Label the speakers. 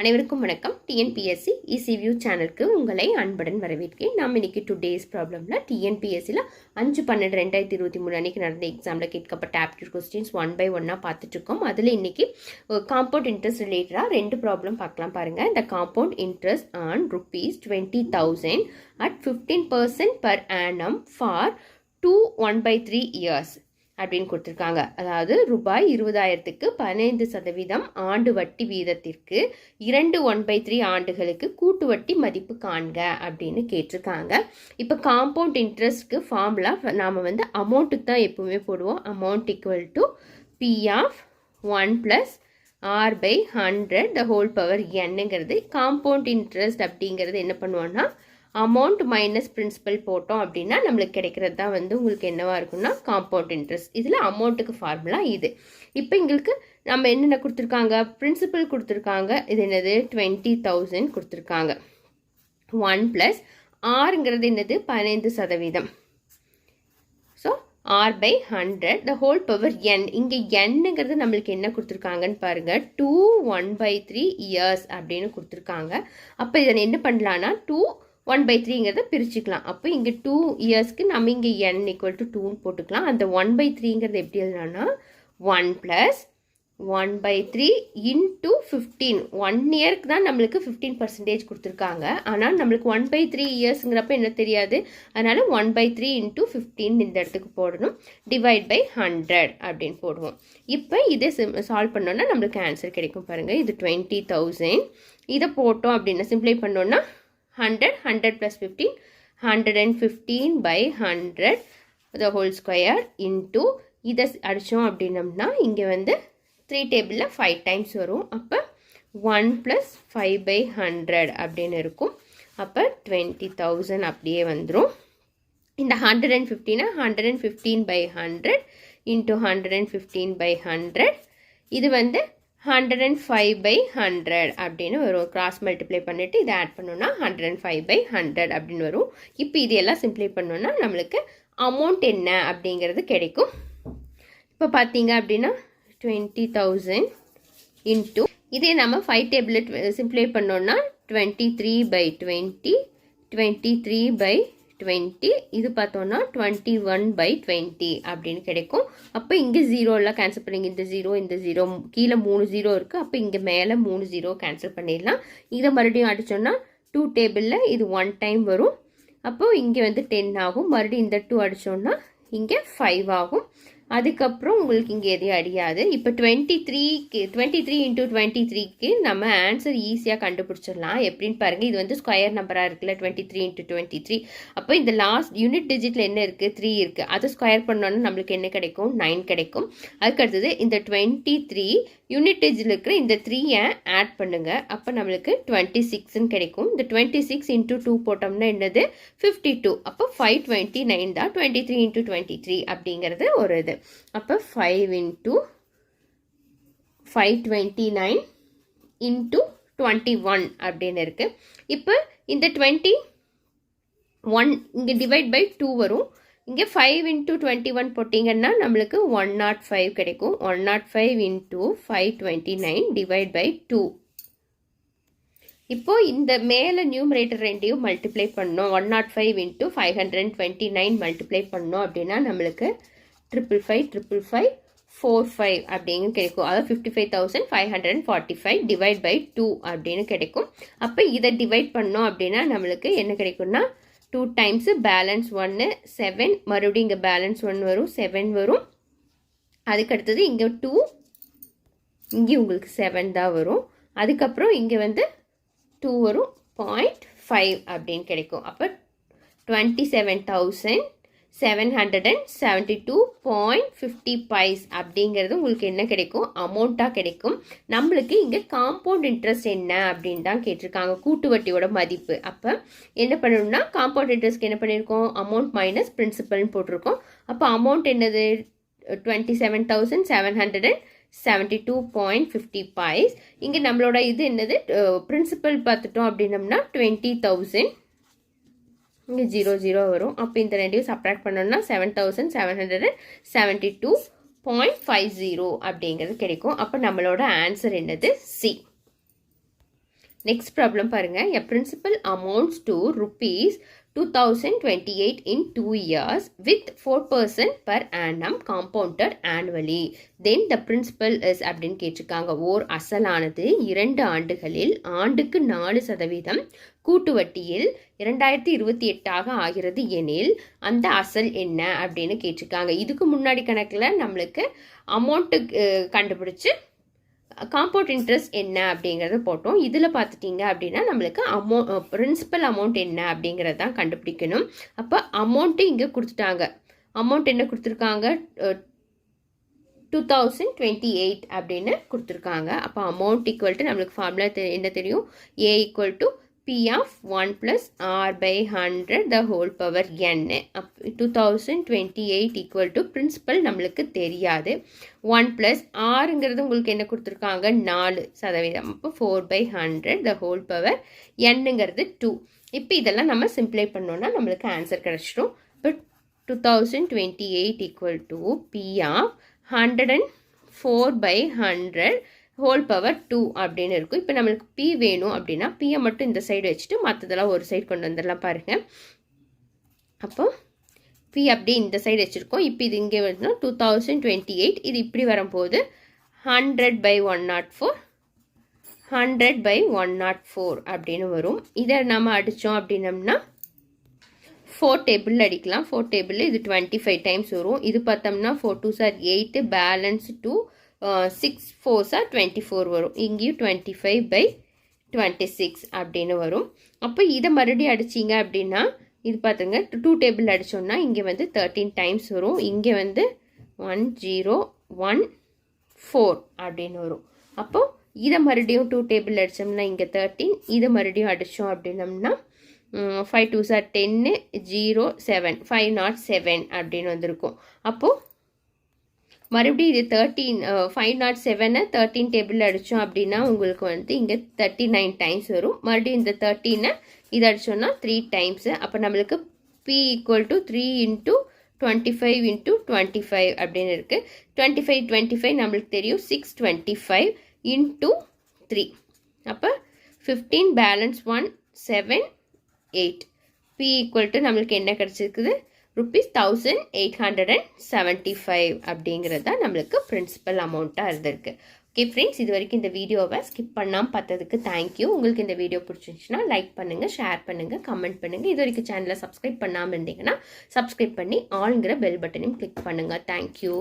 Speaker 1: அனைவருக்கும் வணக்கம். டிஎன்பிஎஸ்சி இசிவியூ சேனலுக்கு உங்களை அன்புடன் வரவேற்கிறேன். நாம் இன்னைக்கு டுடேஸ் ப்ராப்ளமில் டிஎன்பிஎஸ்சியில் அஞ்சு பன்னெண்டு ரெண்டாயிரத்தி இருபத்தி மூணு அன்றைக்கி நடந்த எக்ஸாமில் கேட்கப்பட்ட ஆப்டியூட் கொஸ்டின்ஸ் ஒன் பை ஒன்னாக பார்த்துட்ருக்கோம் அதில் இன்றைக்கி காம்பவுண்ட் இன்ட்ரெஸ்ட் ரிலேட்டடாக ரெண்டு ப்ராப்ளம் பார்க்கலாம் பாருங்கள் இந்த compound interest on rupees twenty thousand at fifteen percent per annum for two one by three years அப்படின்னு கொடுத்துருக்காங்க. அதாவது ரூபாய் இருபதாயிரத்துக்கு பதினைந்து சதவீதம் ஆண்டு வட்டி வீதத்திற்கு இரண்டு ஒன் பை த்ரீ ஆண்டுகளுக்கு கூட்டு வட்டி மதிப்பு காண்க அப்படின்னு கேட்டிருக்காங்க. இப்போ காம்பவுண்ட் இன்ட்ரெஸ்ட்க்கு ஃபார்முலா நாம் வந்து அமௌண்ட்டுக்கு தான் எப்பவுமே போடுவோம். Amount equal to P of one plus R by hundred the whole power என்னங்கிறது காம்பவுண்ட் இன்ட்ரெஸ்ட் அப்படிங்கிறது என்ன பண்ணுவோன்னா அமௌண்ட் மைனஸ் பிரின்சிபல் போட்டோம் அப்படின்னா நம்மளுக்கு கிடைக்கிறது தான் வந்து உங்களுக்கு என்னவாக இருக்கும்னா காம்பவுண்ட் இன்ட்ரெஸ்ட் இதில் அமௌண்ட்டுக்கு ஃபார்முலா இது. இப்போ எங்களுக்கு நம்ம என்னென்ன கொடுத்துருக்காங்க? பிரின்சிபல் கொடுத்துருக்காங்க. இது என்னது? டுவெண்ட்டி தௌசண்ட் கொடுத்துருக்காங்க. ஒன் ப்ளஸ் ஆறுங்கிறது என்னது? பதினைந்து சதவீதம். So R by hundred the whole power N இங்கே என்னங்கிறது நம்மளுக்கு என்ன கொடுத்துருக்காங்கன்னு பாருங்கள் two one by three years அப்படின்னு கொடுத்துருக்காங்க. அப்போ இதை என்ன பண்ணலான்னா டூ ஒன் பை த்ரீங்கிறத பிரிச்சுக்கலாம். அப்போ இங்கே டூ இயர்ஸ்க்கு நம்ம இங்கே என் ஈக்குவல் டு டூன்னு போட்டுக்கலாம். அந்த ஒன் பை த்ரீங்கிறது எப்படி எழுதலாம்னா one plus one by three into fifteen one இயர்க்கு தான் நம்மளுக்கு ஃபிஃப்டீன் பர்சன்டேஜ் கொடுத்துருக்காங்க. ஆனால் நம்மளுக்கு ஒன் பை த்ரீ இயர்ஸுங்கிறப்ப என்ன தெரியாது. அதனால் one by three into fifteen இந்த இடத்துக்கு போடணும். டிவைட் பை ஹண்ட்ரட் அப்படின்னு போடுவோம். இப்போ இதை சால்வ் பண்ணோன்னா நம்மளுக்கு ஆன்சர் கிடைக்கும் பாருங்கள் இது டுவெண்ட்டி தௌசண்ட் இதை போட்டோம் அப்படின்னா சிம்ப்ளை பண்ணோன்னா hundred hundred plus fifteen hundred and fifteen by hundred the whole square into இதை அடித்தோம் அப்படின்னம்னா இங்கே வந்து த்ரீ டேபிளில் ஃபைவ் டைம்ஸ் வரும். அப்போ one plus five by hundred அப்படின்னு இருக்கும். அப்போ டுவெண்ட்டி தௌசண்ட் அப்படியே வந்துடும் இந்த hundred and ஃபிஃப்டினா hundred and fifteen by hundred into hundred and fifteen by hundred இது வந்து hundred and five by hundred அப்படின்னு வரும். கிராஸ் மல்டிப்ளை பண்ணிவிட்டு இதை ஆட் பண்ணோன்னா hundred and five by hundred அப்படின்னு வரும். இப்போ இதையெல்லாம் சிம்ப்ளை பண்ணோன்னா நம்மளுக்கு அமௌண்ட் என்ன அப்படிங்கிறது கிடைக்கும். இப்போ பார்த்தீங்க அப்படின்னா டுவெண்ட்டி தௌசண்ட் இன்ட்டு இதே நம்ம ஃபைவ் டேபிளில் சிம்ப்ளை பண்ணோன்னா twenty three by twenty twenty three by twenty இது பார்த்தோன்னா டுவெண்ட்டி ஒன் பை டுவெண்ட்டி அப்படின்னு கிடைக்கும். அப்போ இங்கே ஜீரோலாம் கேன்சல் பண்ணிங்க. இந்த ஜீரோ இந்த ஜீரோ கீழே மூணு ஜீரோ இருக்குது அப்போ இங்கே மேலே மூணு ஜீரோ கேன்சல் பண்ணிடலாம். இதை மறுபடியும் அடித்தோன்னா டூ டேபிளில் இது ஒன் டைம் வரும். அப்போது இங்கே வந்து டென் ஆகும். மறுபடியும் இந்த டூ அடித்தோன்னா இங்கே ஃபைவ் ஆகும். அதுக்கப்புறம் உங்களுக்கு இங்கே எதையும் அடியாது. இப்போ டுவெண்ட்டி த்ரீக்கு டுவெண்ட்டி த்ரீ இன்ட்டு டுவெண்ட்டி த்ரீக்கு நம்ம ஆன்சர் ஈஸியாக கண்டுபிடிச்சிடலாம். எப்படின்னு பாருங்கள் இது வந்து ஸ்கொயர் நம்பராக இருக்குல்ல twenty three into twenty three அப்போ இந்த லாஸ்ட் யூனிட் டிஜிட்டில் என்ன இருக்குது த்ரீ இருக்குது அதை ஸ்கொயர் பண்ணோன்னா நம்மளுக்கு என்ன கிடைக்கும்? நைன் கிடைக்கும். அதுக்கு அடுத்தது இந்த டுவெண்ட்டி த்ரீ யூனிட் டிஜிட்டில் இருக்கிற இந்த த்ரீயை ஆட் பண்ணுங்கள் அப்போ நம்மளுக்கு டுவெண்ட்டி சிக்ஸ்ன்னு கிடைக்கும். இந்த டுவெண்ட்டி சிக்ஸ் இன்ட்டு டூ போட்டோம்னா என்னது? ஃபிஃப்டி டூ அப்போ ஃபைவ் டுவெண்ட்டி நைன் தான் twenty three into twenty three அப்படிங்கிறது ஒரு இது. அப்போ five into five twenty nine into twenty one அப்படின்னு இருக்குது இப்போ இந்த டுவெண்ட்டி ஒன் இங்கே டிவைட் பை டூ வரும். இங்கே ஃபைவ் இன்ட்டு டுவெண்ட்டி ஒன் போட்டிங்கன்னா நம்மளுக்கு ஒன் நாட் ஃபைவ் கிடைக்கும். One nought five into five twenty nine divide by two இப்போ இந்த மேலே நியூமரேட்டர் ரெண்டையும் மல்டிப்ளை பண்ணோம். One nought five into five hundred twenty nine multiply பண்ணோம் அப்படின்னா நம்மளுக்கு triple five triple five four five அப்படின்னு கிடைக்கும். அதாவது fifty five thousand five hundred and forty five divide by two அப்படின்னு கிடைக்கும். அப்போ இதை டிவைட் பண்ணோம் அப்படின்னா நம்மளுக்கு என்ன கிடைக்கும்னா டூ டைம்ஸு பேலன்ஸ் ஒன்று செவன் மறுபடியும் இங்கே பேலன்ஸ் ஒன் வரும் செவன் வரும். அதுக்கு அடுத்தது இங்கே டூ இங்கே உங்களுக்கு செவன் தான் வரும். அதுக்கப்புறம் இங்கே வந்து டூ வரும் பாயிண்ட் ஃபைவ் அப்படின்னு கிடைக்கும். அப்போ twenty seven thousand seven hundred and seventy two point fifty paise அப்படிங்கிறது உங்களுக்கு என்ன கிடைக்கும்? அமௌண்ட்டாக கிடைக்கும். நம்மளுக்கு இங்கே காம்பவுண்ட் இன்ட்ரெஸ்ட் என்ன அப்படின்னு தான் கேட்டிருக்காங்க. கூட்டு வட்டியோட மதிப்பு. அப்போ என்ன பண்ணணும்னா காம்பவுண்ட் இன்ட்ரெஸ்ட்க்கு என்ன பண்ணியிருக்கோம்? அமௌண்ட் மைனஸ் பிரின்சிபல்னு போட்டிருக்கோம். அப்போ அமௌண்ட் என்னது? Twenty seven thousand seven hundred and seventy two point fifty paise இங்கே நம்மளோட இது என்னது? பிரின்சிபல் பார்த்துட்டோம் அப்படின்னம்னா டுவெண்ட்டி தௌசண்ட் இங்கே ஜீரோ ஜீரோ வரும். அப்போ இந்த ரெண்டையும் சப்ராக்ட் பண்ணோம்னா seven thousand seven hundred seventy two point five zero அப்படிங்கிறது கிடைக்கும். அப்போ நம்மளோட ஆன்சர் என்னது? சி நெக்ஸ்ட் ப்ராப்ளம் பாருங்கள் a principal amounts to rupees 2028 in 2 years with 4% per annum compounded annually. Then the principal is அப்படின்னு கேட்டிருக்காங்க. ஓர் அசலானது. இரண்டு ஆண்டுகளில் ஆண்டுக்கு நாலு சதவீதம் கூட்டு வட்டியில் இரண்டாயிரத்தி இருபத்தி எட்டாக ஆகிறது எனில் அந்த அசல் என்ன அப்படின்னு கேட்டிருக்காங்க. இதுக்கு முன்னாடி கணக்கில் நம்மளுக்கு அமௌண்ட்டு கண்டுபிடிச்சு காம்பவுண்ட் இன்ட்ரெஸ்ட் என்ன அப்படிங்கிறத போட்டோம். இதில் பார்த்துட்டிங்க அப்படின்னா நம்மளுக்கு அமௌ பிரின்சிபல் அமௌண்ட் என்ன அப்படிங்கிறது தான் கண்டுபிடிக்கணும். அப்போ அமௌண்ட்டு இங்கே கொடுத்துட்டாங்க. அமௌண்ட் என்ன கொடுத்துருக்காங்க? டூ தௌசண்ட் டுவெண்ட்டி எயிட் அப்படின்னு கொடுத்துருக்காங்க. அப்போ அமௌண்ட் ஈக்குவல் டு நம்மளுக்கு ஃபார்முலா என்ன தெரியும்? A equal to P of one plus R by hundred the whole power N up to thousand twenty eight equal to principal நம்மளுக்கு தெரியாது. ஒன் ப்ளஸ் ஆறுங்கிறது உங்களுக்கு என்ன கொடுத்துருக்காங்க? நாலு சதவீதம். அப்போ four by hundred the whole power என்னங்கிறது டூ இப்போ இதெல்லாம் நம்ம சிம்ப்ளை பண்ணோன்னா நம்மளுக்கு ஆன்சர் கிடச்சிடும். இப்போ two thousand twenty eight equal to P of hundred and four by hundred whole power two அப்படின்னு இருக்கும். இப்போ நம்மளுக்கு பி வேணும் அப்படின்னா பியை மட்டும் இந்த சைடு வச்சுட்டு மற்றதெல்லாம் ஒரு சைடு கொண்டு வந்துடலாம் பாருங்கள் அப்போ பி அப்படியே இந்த சைடு வச்சுருக்கோம். இப்போ இது இங்கே வந்து டூ தௌசண்ட் டுவெண்ட்டி எயிட் இது இப்படி வரும்போது hundred by one nought four hundred by one nought four அப்படின்னு வரும். இதை நம்ம அடித்தோம் அப்படின்னம்னா ஃபோர் டேபிள் அடிக்கலாம். ஃபோர் டேபிள் இது டுவெண்ட்டி ஃபைவ் டைம்ஸ் வரும். இது பார்த்தோம்னா four two sir eight balance two six ஃபோர்ஸாக டுவெண்ட்டி ஃபோர் வரும். இங்கேயும் twenty five by twenty six அப்படின்னு வரும். அப்போ இதை மறுபடியும் அடிச்சிங்க அப்படின்னா இது பார்த்துங்க டூ டேபிள் அடித்தோம்னா இங்கே வந்து தேர்ட்டீன் டைம்ஸ் வரும். இங்கே வந்து ஒன் ஜீரோ ஒன் ஃபோர் அப்படின்னு வரும். அப்போது இதை மறுபடியும் டூ டேபிள் அடித்தோம்னா இங்கே தேர்ட்டீன் இதை மறுபடியும் அடித்தோம் அப்படின்னம்னா ஃபைவ் டூ சார் டென்னு zero seven five nought seven அப்படின்னு வந்திருக்கும். அப்போது மறுபடியும் இது தேர்ட்டீன் ஃபைவ் நாட் செவனை தேர்ட்டீன் டேபிள் அடித்தோம் அப்படின்னா உங்களுக்கு வந்து இங்கே தேர்ட்டி நைன் டைம்ஸ் வரும். மறுபடியும் இந்த தேர்ட்டீனை இது அடித்தோன்னா த்ரீ டைம்ஸு அப்போ நம்மளுக்கு P equal to three into twenty five into twenty five அப்படின்னு இருக்குது டுவெண்ட்டி ஃபைவ் டுவெண்ட்டி ஃபைவ் நம்மளுக்கு தெரியும். Six twenty five into three அப்போ fifteen balance one seven eight P equal to நம்மளுக்கு என்ன கிடச்சிருக்குது? Rupees thousand eight hundred and seventy five அப்படிங்கிறது தான் நம்மளுக்கு பிரின்சிபல் அமௌண்ட்டாக இருந்திருக்கு. ஓகே ஃப்ரெண்ட்ஸ் இது வரைக்கும் இந்த வீடியோவை ஸ்கிப் பண்ணாமல் பார்த்ததுக்கு தேங்க்யூ உங்களுக்கு இந்த வீடியோ பிடிச்சிருந்துச்சுன்னா லைக் பண்ணுங்கள் ஷேர் பண்ணுங்கள் கமெண்ட் பண்ணுங்கள் இது வரைக்கும் சேனலை சப்ஸ்கிரைப் பண்ணாமல் இருந்தீங்கன்னா சப்ஸ்கிரைப் பண்ணி ஆளுங்கிற பெல் பட்டனையும் கிளிக் பண்ணுங்கள் தேங்க்யூ